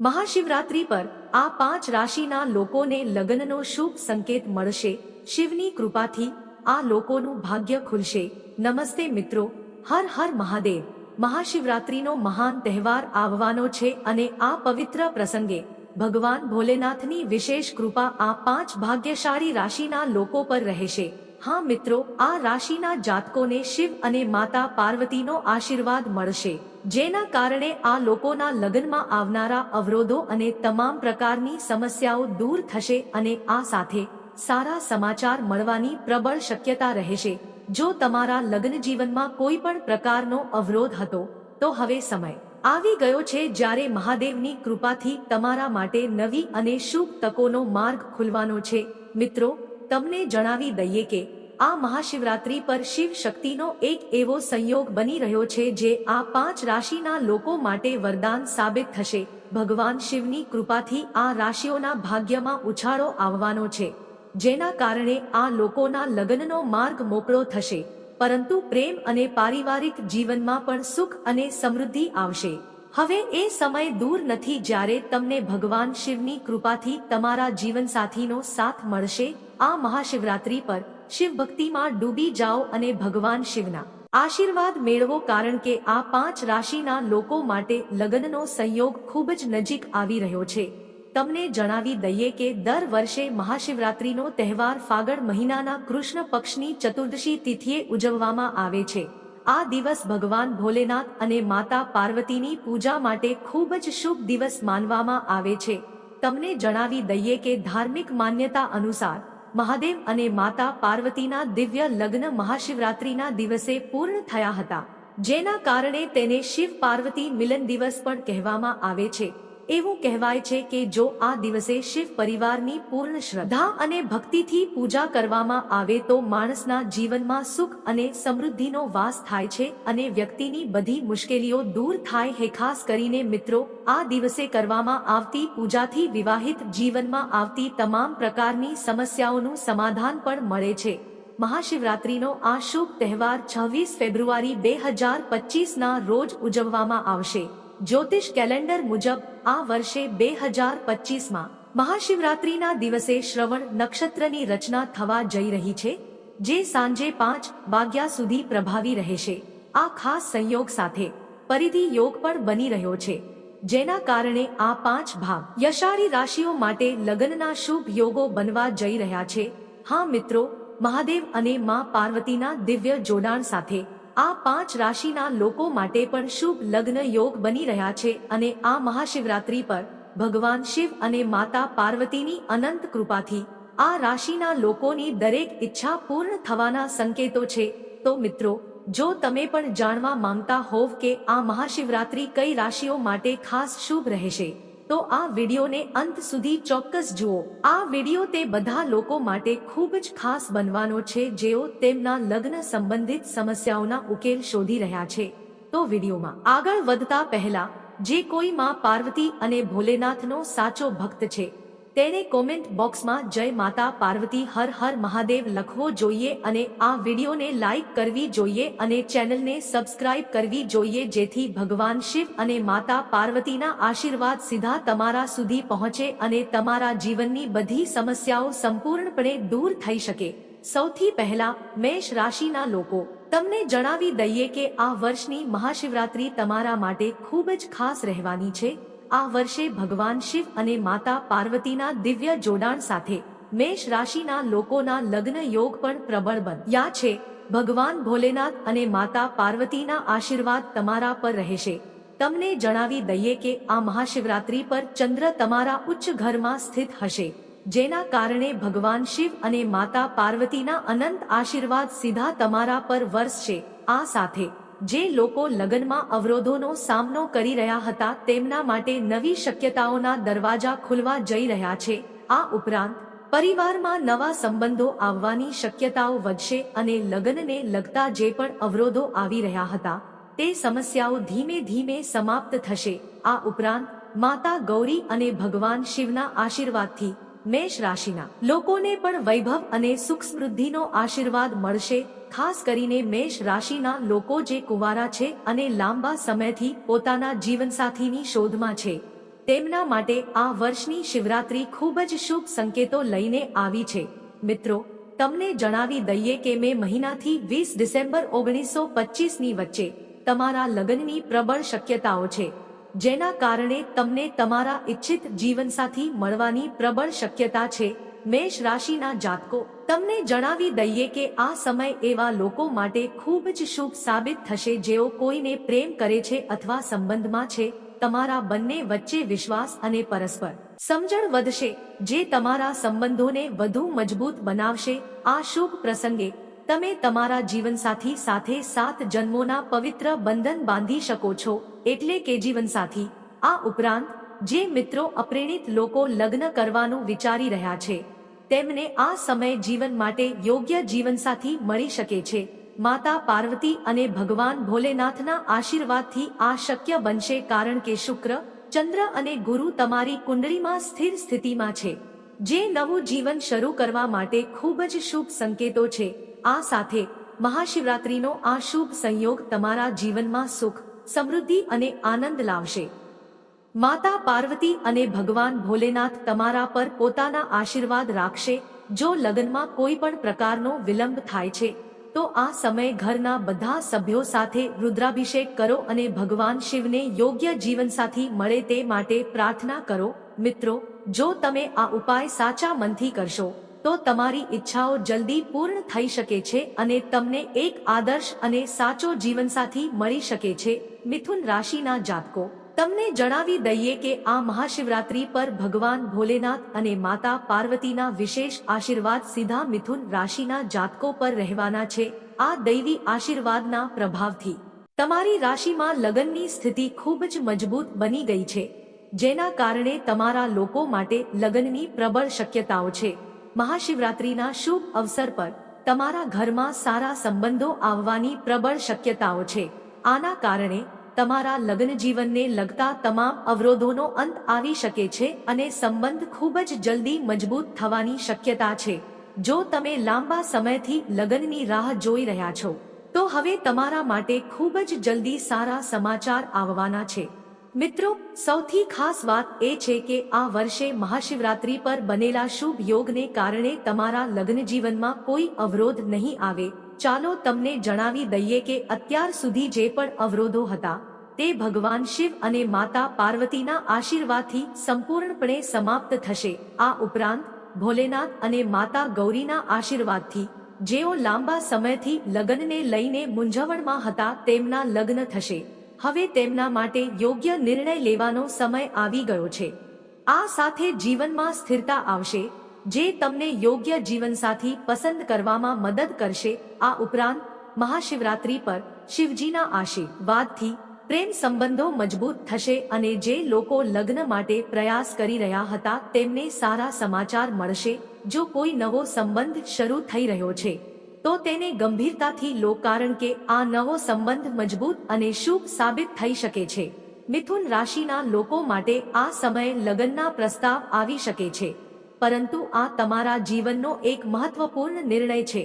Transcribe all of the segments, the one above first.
મહાશિવરાત્રી પર આ પાંચ રાશિના લોકોને લગ્નનો શુભ સંકેત મળશે. શિવની કૃપાથી આ લોકોનું ભાગ્ય ખુલશે. નમસ્તે મિત્રો, હર હર મહાદેવ. મહાશિવરાત્રીનો મહાન તહેવાર આવવાનો છે અને આ પવિત્ર પ્રસંગે ભગવાન ભોલેનાથની વિશેષ કૃપા આ પાંચ ભાગ્યશાળી રાશિના લોકો પર રહેશે. હા મિત્રો, આ રાશિના જાતકોને શિવ અને માતા પાર્વતીનો આશીર્વાદ મળશે. જેના કારણે આ લોકોના લગ્નમાં આવનારા અવરોધો અને તમામ પ્રકારની સમસ્યાઓ દૂર થશે અને આ સાથે સારા સમાચાર મળવાની પ્રબળ શક્યતા રહેશે. જો તમારા લગ્ન જીવનમાં કોઈ પણ પ્રકારનો અવરોધ હતો, તો હવે સમય. આવી ગયો છે જ્યારે મહાદેવની કૃપાથી તમારા માટે નવી અને શુભ તકોનો માર્ગ ખુલવાનો છે. મિત્રો, તમને જણાવી દઈએ કે આ મહાશિવરાત્રી પર શિવ શક્તિનો એક એવો સંયોગ બની રહ્યો છે જે આ પાંચ રાશિના લોકો માટે વરદાન સાબિત થશે. ભગવાન શિવની કૃપાથી આ રાશિઓના ભાગ્યમાં ઉછાળો આવવાનો છે. જેના કારણે આ લોકોના લગ્નનો માર્ગ મોકળો થશે. પરંતુ પ્રેમ અને પારિવારિક જીવનમાં પણ સુખ અને સમૃદ્ધિ આવશે. હવે એ સમય દૂર નથી જ્યારે તમને ભગવાન શિવની કૃપાથી તમારા જીવનસાથીનો સાથ મળશે. આ મહાશિવરાત્રી પર શિવ ભક્તિમાં ડૂબી જાઓ અને ભગવાન શિવના આશીર્વાદ મેળવો કારણ કે આ પાંચ રાશિના લોકો માટે લગ્નનો સંયોગ ખૂબ જ નજીક આવી રહ્યો છે. તમને જણાવી દઈએ કે દર વર્ષે મહાશિવરાત્રીનો તહેવાર ફાગણ મહિનાના કૃષ્ણ પક્ષની ચતુર્દશી તિથિએ ઉજવવામાં આવે છે. આ દિવસ ભગવાન ભોલેનાથ અને માતા પાર્વતીની પૂજા માટે ખૂબ જ શુભ દિવસ માનવામાં આવે છે. તમને જણાવી દઈએ કે ધાર્મિક માન્યતા અનુસાર મહાદેવ અને માતા પાર્વતીના દિવ્ય લગ્ન મહાશિવરાત્રીના દિવસે પૂર્ણ થયા હતા, જેના કારણે તેને શિવ પાર્વતી મિલન દિવસ પણ કહેવામાં આવે છે. એવું કહેવાય છે કે જો આ દિવસે શિવ પરિવારની પૂર્ણ શ્રદ્ધા અને ભક્તિથી પૂજા કરવામાં આવે તો માણસના જીવનમાં સુખ અને સમૃદ્ધિનો વાસ થાય છે અને વ્યક્તિની બધી મુશ્કેલીઓ દૂર થાય હે, ખાસ કરીને મિત્રો, આ દિવસે કરવામાં આવતી પૂજાથી વિવાહિત જીવનમાં આવતી તમામ પ્રકારની સમસ્યાઓનું સમાધાન પણ મળે છે. મહાશિવરાત્રીનો આ શુભ તહેવાર છવ્વીસ ફેબ્રુઆરી બે હજાર પચીસના રોજ ઉજવવામાં આવશે. જ્યોતિષ કેલેન્ડર મુજબ આ વર્ષે બે હજાર પચીસમાં મહાશિવરાત્રીના દિવસે શ્રવણ નક્ષત્રની રચના થવા જઈ રહી છે, જે સાંજે પાંચ વાગ્યા સુધી પ્રભાવી રહેશે. આ ખાસ સંયોગ સાથે પરિધિ યોગ પણ બની રહ્યો છે, જેના કારણે આ પાંચ ભાગ યશાળી રાશિઓ માટે લગ્નના શુભ યોગો બનવા જઈ રહ્યા છે. હા મિત્રો, મહાદેવ અને માં પાર્વતીના દિવ્ય જોડાણ સાથે આ પાંચ રાશિના લોકો માટે પણ શુભ લગ્ન યોગ બની રહ્યા છે અને આ મહાશિવરાત્રી પર ભગવાન શિવ અને માતા પાર્વતીની અનંત કૃપાથી આ રાશિના લોકોની દરેક ઈચ્છા પૂર્ણ થવાના સંકેતો છે. તો મિત્રો, જો તમે પણ જાણવા માંગતા હોવ કે આ મહાશિવરાત્રી કઈ રાશિઓ માટે ખાસ શુભ રહેશે તો આ વિડીયોને અંત સુધી ચોક્કસ જુઓ. આ વીડિયો તે બધા લોકો માટે ખૂબ જ ખાસ બનવાનો છે જેઓ તેમના લગ્ન સંબંધિત સમસ્યાઓના ઉકેલ શોધી રહ્યા છે. તો વિડીયોમાં આગળ વધતા પહેલા, જે કોઈ માં પાર્વતી અને ભોલેનાથનો સાચો ભક્ત છે તેને કોમેન્ટ બોક્સમાં જય માતા પાર્વતી હર હર મહાદેવ લખવો જોઈએ અને આ વિડીયોને લાઈક કરવી જોઈએ અને ચેનલને સબસ્ક્રાઇબ કરવી જોઈએ જેથી ભગવાન શિવ અને માતા પાર્વતીના આશીર્વાદ સીધા તમારા સુધી પહોંચે અને તમારા જીવનની બધી સમસ્યાઓ સંપૂર્ણપણે દૂર થઈ શકે. સૌથી પહેલા, મેષ રાશિના લોકો, તમને જણાવી દઈએ કે આ વર્ષની મહાશિવરાત્રી તમારા માટે ખૂબ જ ખાસ રહેવાની છે. આ વર્ષે ભગવાન શિવ અને માતા પાર્વતીના દિવ્ય જોડાણ સાથે મેષ રાશિના લોકોના લગ્ન યોગ પણ પ્રબળ બન્યા છે. ભગવાન ભોલેનાથ અને માતા પાર્વતીના આશીર્વાદ તમારા પર રહેશે. તમને જણાવી દઈએ કે આ મહાશિવરાત્રી પર ચંદ્ર તમારા ઉચ્ચ ઘરમાં સ્થિત હશે, જેના કારણે ભગવાન શિવ અને માતા પાર્વતીના અનંત આશીર્વાદ સીધા તમારા પર વરસશે. આ સાથે જે લોકો લગ્નમાં અવરોધોનો સામનો કરી રહ્યા હતા તેમના માટે નવી શક્યતાઓના દરવાજા ખુલવા જઈ રહ્યા છે. આ ઉપરાંત, પરિવારમાં નવા સંબંધો આવવાની શક્યતાઓ વધશે અને લગ્નને લગતા જે પણ અવરોધો આવી રહ્યા હતા, તે સમસ્યાઓ ધીમે ધીમે સમાપ્ત થશે. આ ઉપરાંત, માતા ગૌરી અને ભગવાન શિવના આશીર્વાદથી મેષ રાશિના લોકોને પણ વૈભવ અને સુખ સમૃદ્ધિનો આશીર્વાદ મળશે. ખાસ કરીને મેષ રાશિના લોકો જે કુંવારા છે અને લાંબા સમયથી પોતાના જીવનસાથીની શોધમાં છે. તેમના માટે આ વર્ષની શિવરાત્રી ખૂબ જ શુભ સંકેતો લઈને આવી છે. મિત્રો, તમને જણાવી દઈએ કે મે મહિનાથી વીસ ડિસેમ્બર ઓગણીસો પચીસની વચ્ચે તમારા લગ્નની પ્રબળ શક્યતાઓ છે, જેના કારણે તમને તમારા ઈચ્છિત જીવનસાથી મળવાની પ્રબળ શક્યતા છે. મેષ રાશિના જાતકો, તમને જણાવી દઈએ કે આ સમય એવા લોકો માટે ખૂબ જ શુભ સાબિત થશે જેઓ કોઈને પ્રેમ કરે છે અથવા સંબંધમાં છે. તમારા બંને વચ્ચે વિશ્વાસ અને પરસ્પર સમજણ વધશે, જે તમારા સંબંધોને વધુ મજબૂત બનાવશે. આ શુભ પ્રસંગે, તમે તમારા જીવનસાથી સાથે સાત જન્મોના પવિત્ર બંધન બાંધી શકો છો, એટલે કે જીવનસાથી. આ ઉપરાંત, જે મિત્રો અપ્રેરિત લોકો લગ્ન કરવાનું વિચારી રહ્યા છે તેમને આ સમય જીવન માટે યોગ્ય જીવનસાથી મળી શકે છે. માતા પાર્વતી અને ભગવાન ભોલેનાથના આશીર્વાદથી આ શક્ય બનશે કારણ કે શુક્ર, ચંદ્ર અને ગુરુ તમારી કુંડળીમાં સ્થિર સ્થિતિમાં છે. જે નવું જીવન શરૂ કરવા માટે ખૂબ જ શુભ સંકેતો છે. આ સાથે, મહાશિવરાત્રીનો આ શુભ સંયોગ તમારા જીવનમાં સુખ, સમૃદ્ધિ અને આનંદ લાવશે. માતા પાર્વતી અને ભગવાન ભોલેનાથ તમારા પર પોતાના આશીર્વાદ રાખશે, જો લગ્નમાં કોઈ પણ પ્રકારનો વિલંબ થાય છે, તો આ સમય ઘરના બધા સભ્યો સાથે રુદ્રાભિષેક કરો અને ભગવાન શિવને યોગ્ય જીવનસાથી મળે તે માટે પ્રાર્થના કરો. મિત્રો, જો તમે આ ઉપાય સાચા મનથી કરશો, તો તમારી ઈચ્છાઓ જલ્દી પૂર્ણ થઈ શકે છે અને તમને એક આદર્શ અને સાચો જીવનસાથી મળી શકે છે. મિથુન રાશિના જાતકો તમને જણાવી દઈએ કે આ મહાશિવરાત્રી પર ભગવાન ભોલેનાથ અને માતા પાર્વતીના વિશેષ આશીર્વાદ સીધા મિથુન રાશિના જાતકો પર રહેવાના છે. આ દૈવી આશીર્વાદના પ્રભાવથી તમારી રાશિમાં લગ્નની સ્થિતિ ખૂબ જ મજબૂત બની ગઈ છે. જેના કારણે તમારા લોકો માટે લગ્નની પ્રબળ શક્યતાઓ છે. મહાશિવરાત્રીના શુભ અવસર પર તમારા ઘરમાં સારા સંબંધો આવવાની પ્રબળ શક્યતાઓ છે. આના કારણે તમારા લગ્ન જીવનને લગતા તમામ અવરોધોનો અંત આવી શકે છે અને સંબંધ ખૂબ જ જલ્દી મજબૂત થવાની શક્યતા છે. જો તમે લાંબા સમયથી લગ્નની રાહ જોઈ રહ્યા છો, તો હવે તમારા માટે ખૂબ જ જલ્દી સારા સમાચાર આવવાના છે. મિત્રો, સૌથી ખાસ વાત એ છે કે આ વર્ષે મહાશિવરાત્રી પર બનેલા શુભ યોગને કારણે તમારા લગ્ન જીવનમાં કોઈ અવરોધ નહીં આવે. ચાલો તમને જણાવી દઈએ કે અત્યાર સુધી જે પણ અવરોધો હતા, તે ભગવાન શિવ અને માતા પાર્વતીના આશીર્વાદથી સંપૂર્ણપણે સમાપ્ત થશે. આ ઉપરાંત, ભોલેનાથ અને માતા ગૌરીના આશીર્વાદથી, જેઓ લાંબા સમયથી લગ્નને લઈને મૂંઝવણમાં હતા, તેમના લગ્ન થશે. હવે તેમના માટે યોગ્ય નિર્ણય લેવાનો સમય આવી ગયો છે. આ સાથે જીવનમાં સ્થિરતા આવશે. જે તમને યોગ્ય જીવનસાથી પસંદ કરવામાં મદદ કરશે, આ ઉપરાંત મહાશિવરાત્રી પર શિવજીના આશીર્વાદથી પ્રેમ સંબંધો મજબૂત થશે અને જે લોકો લગ્ન માટે પ્રયાસ કરી રહ્યા હતા તેમને સારા સમાચાર મળશે, જો કોઈ નવો સંબંધ શરૂ થઈ રહ્યો છે. તો તેને ગંભીરતાથી લો કારણ કે આ નવો સંબંધ મજબૂત અને શુભ સાબિત થઈ શકે છે. મિથુન રાશિના લોકો માટે આ સમયે લગ્નના પ્રસ્તાવ આવી શકે છે. પરંતુ આ તમારા જીવનનો એક મહત્વપૂર્ણ નિર્ણય છે.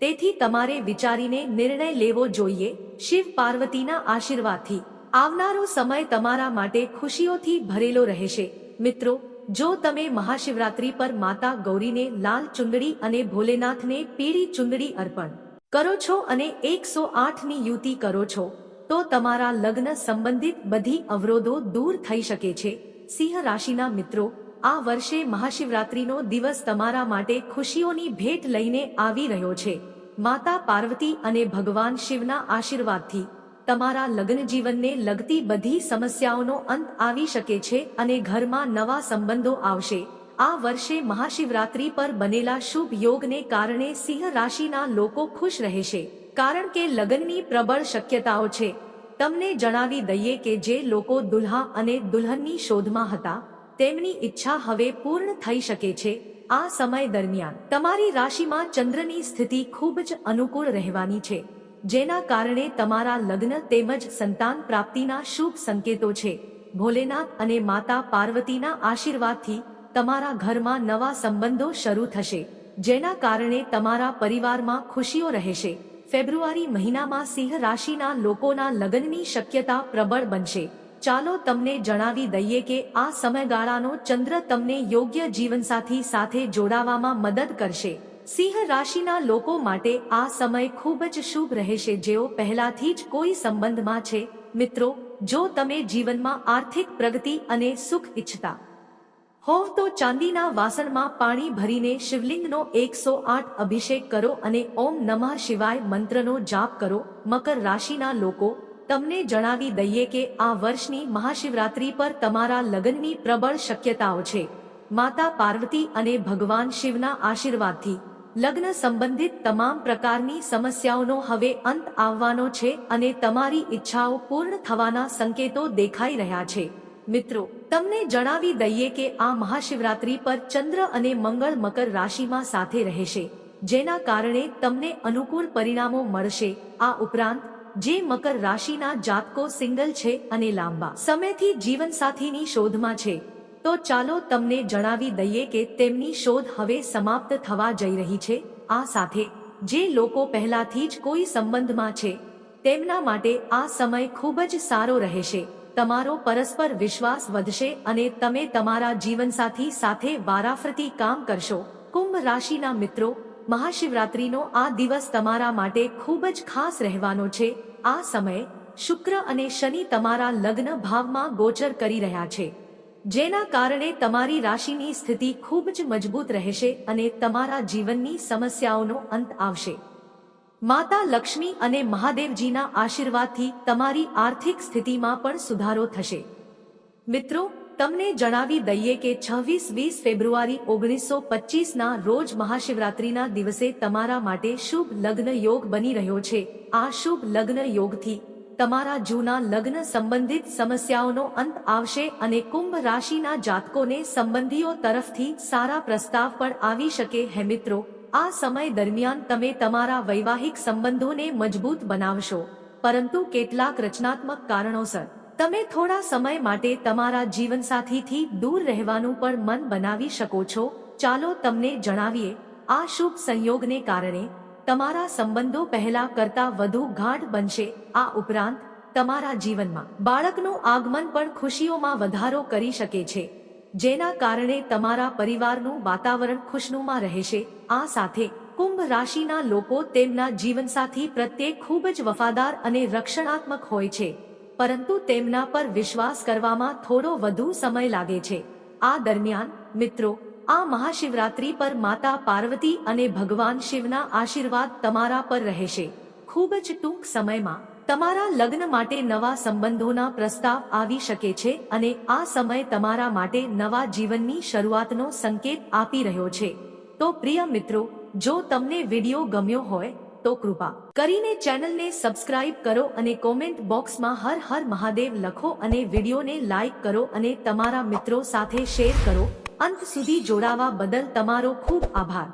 તેથી તમારે વિચારીને નિર્ણય લેવો જોઈએ, શિવ પાર્વતીના આશીર્વાદથી. આવનારો સમય તમારા માટે ખુશીઓથી ભરેલો રહેશે. મિત્રો, જો તમે મહાશિવરાત્રી પર માતા ગૌરીને લાલ ચુંદડી અને ભોલેનાથને પીળી ચુંદડી અર્પણ કરો છો અને એકસો આઠની યુતિ કરો છો, તો તમારા લગ્ન સંબંધિત બધી અવરોધો દૂર થઈ શકે છે. સિંહ રાશિના મિત્રો આ વર્ષે મહાશિવરાત્રીનો દિવસ તમારા માટે ખુશીઓની ભેટ લઈને આવી રહ્યો છે. માતા પાર્વતી અને ભગવાન શિવના આશીર્વાદથી તમારા લગ્ન જીવનને લગતી બધી સમસ્યાઓનો અંત આવી શકે છે અને ઘરમાં નવા સંબંધો આવશે. આ વર્ષે મહાશિવરાત્રી પર બનેલા શુભ યોગને કારણે સિંહ રાશિના લોકો ખુશ રહેશે. કારણ કે લગ્નની પ્રબળ શક્યતાઓ છે. તમને જણાવી દઈએ કે જે લોકો દુલ્હા અને દુલ્હનની શોધમાં હતા તેમની ઈચ્છા હવે પૂર્ણ થઈ શકે છે આ સમય દરમિયાન. તમારી રાશિમાં ચંદ્રની સ્થિતિ ખૂબ જ અનુકૂળ રહેવાની છે, જેના કારણે તમારા લગ્ન તેમજ સંતાન પ્રાપ્તિના શુભ સંકેતો છે. ભોલેનાથ અને માતા પાર્વતીના આશીર્વાદથી તમારા ઘરમાં નવા સંબંધો શરૂ થશે, જેના કારણે તમારા પરિવારમાં ખુશીઓ રહેશે. ફેબ્રુઆરી મહિનામાં સિંહ રાશિના લોકોના લગ્નની શક્યતા પ્રબળ બનશે. ચાલો તમને જણાવી દઈએ કે આ સમયગાળાનો ચંદ્ર તમને યોગ્ય જીવનસાથી સાથે જોડાવામાં મદદ કરશે. સિંહ રાશિના લોકો માટે આ સમય ખૂબ જ શુભ રહેશે જેઓ પહેલાથી જ કોઈ સંબંધમાં છે. મિત્રો, જો તમે જીવનમાં આર્થિક પ્રગતિ અને સુખ ઈચ્છતા હોવ તો ચાંદીના વાસણમાં પાણી ભરીને શિવલિંગનો એકસો આઠ અભિષેક કરો અને ઓમ નમઃ શિવાય મંત્રનો જાપ કરો. મકર રાશિના લોકો તમને જણાવી દઈએ કે આ વર્ષની મહાશિવરાત્રી પર તમારા લગ્નની પ્રબળ શક્યતાઓ છે. માતા પાર્વતી અને ભગવાન શિવના આશીર્વાદથી. લગ્ન સંબંધિત તમામ પ્રકારની સમસ્યાઓનો હવે અંત આવવાનો છે અને તમારી ઈચ્છાઓ પૂર્ણ થવાના સંકેતો દેખાઈ રહ્યા છે. મિત્રો, તમને જણાવી દઈએ કે આ મહાશિવરાત્રી પર ચંદ્ર અને મંગળ મકર રાશિમાં સાથે રહેશે. જેના કારણે તમને અનુકૂળ પરિણામો મળશે. આ ઉપરાંત જે મકર રાશિના જાતકો સિંગલ છે અને લાંબા સમયથી જીવનસાથીની શોધમાં છે. તો ચાલો તમને જણાવી દઈએ કે તેમની શોધ હવે સમાપ્ત થવા જઈ રહી છે. આ સાથે જે લોકો પહેલાથી જ કોઈ સંબંધમાં છે, તેમના માટે આ સમય ખૂબ જ સારો રહેશે. તમારો પરસ્પર વિશ્વાસ વધશે અને તમે તમારા જીવનસાથી સાથે વારાફરતી કામ કરશો. કુંભ રાશિના મિત્રો મહાશિવરાત્રીનો આ દિવસ તમારા માટે ખૂબ જ ખાસ રહેવાનો છે. આ સમયે શુક્ર અને શનિ તમારા લગ્ન ભાવમાં ગોચર કરી રહ્યા છે. જેના કારણે તમારી રાશિની સ્થિતિ ખૂબ જ મજબૂત રહેશે અને તમારા જીવનની સમસ્યાઓનો અંત આવશે. માતા લક્ષ્મી અને મહાદેવજીના આશીર્વાદથી તમારી આર્થિક સ્થિતિમાં પણ સુધારો થશે. મિત્રો તમને જણાવી દઈએ કે છવ્વીસ વીસ ફેબ્રુઆરી ઓગણીસો પચીસના રોજ મહાશિવરાત્રીના દિવસે તમારા માટે શુભ લગ્ન યોગ બની રહ્યો છે. આ શુભ લગ્ન યોગથી તમારા જૂના લગ્ન સંબંધિત સમસ્યાઓનો અંત આવશે અને કુંભ રાશિના જાતકોને સંબંધીઓ તરફથી સારા પ્રસ્તાવ પણ આવી શકે હે મિત્રો. આ સમય દરમિયાન તમે તમારા વૈવાહિક સંબંધોને મજબૂત બનાવશો. પરંતુ કેટલાક રચનાત્મક કારણોસર તમે થોડા સમય માટે તમારા જીવનસાથીથી દૂર રહેવાનું પણ મન બનાવી શકો છો. ચાલો તમને જણાવીએ, આ શુભ સંયોગને કારણે તમારા સંબંધો પહેલા કરતા વધુ ગાઢ બનશે. આ ઉપરાંત, તમારા જીવનમાં બાળકનું આગમન પણ ખુશીઓમાં વધારો કરી શકે છે, જેના કારણે તમારા પરિવારનું વાતાવરણ ખુશનુમા રહેશે. આ સાથે, કુંભ રાશિના લોકો તેમના જીવનસાથી પ્રત્યે ખૂબ જ વફાદાર અને રક્ષણાત્મક હોય છે. પરંતુ તેમના પર વિશ્વાસ કરવામાં થોડો વધુ સમય લાગે છે. આ દરમિયાન, મિત્રો, આ મહાશિવરાત્રી પર માતા પાર્વતી અને ભગવાન શિવના આશીર્વાદ તમારા પર રહેશે. ખૂબ જ ટૂંક સમયમાં, તમારા લગ્ન માટે નવા સંબંધોના પ્રસ્તાવ આવી શકે છે અને આ સમય તમારા માટે નવા જીવનની શરૂઆતનો સંકેત આપી રહ્યો છે. તો પ્રિય મિત્રો, જો તમને વીડિયો ગમ્યો હોય તો કૃપા. કરીને ચેનલને સબસ્ક્રાઇબ કરો અને કોમેન્ટ બોક્સમાં હર હર મહાદેવ લખો અને વિડીયોને લાઇક કરો અને તમારા મિત્રો સાથે શેર કરો. અંત સુધી જોડાવા બદલ તમારો ખૂબ આભાર.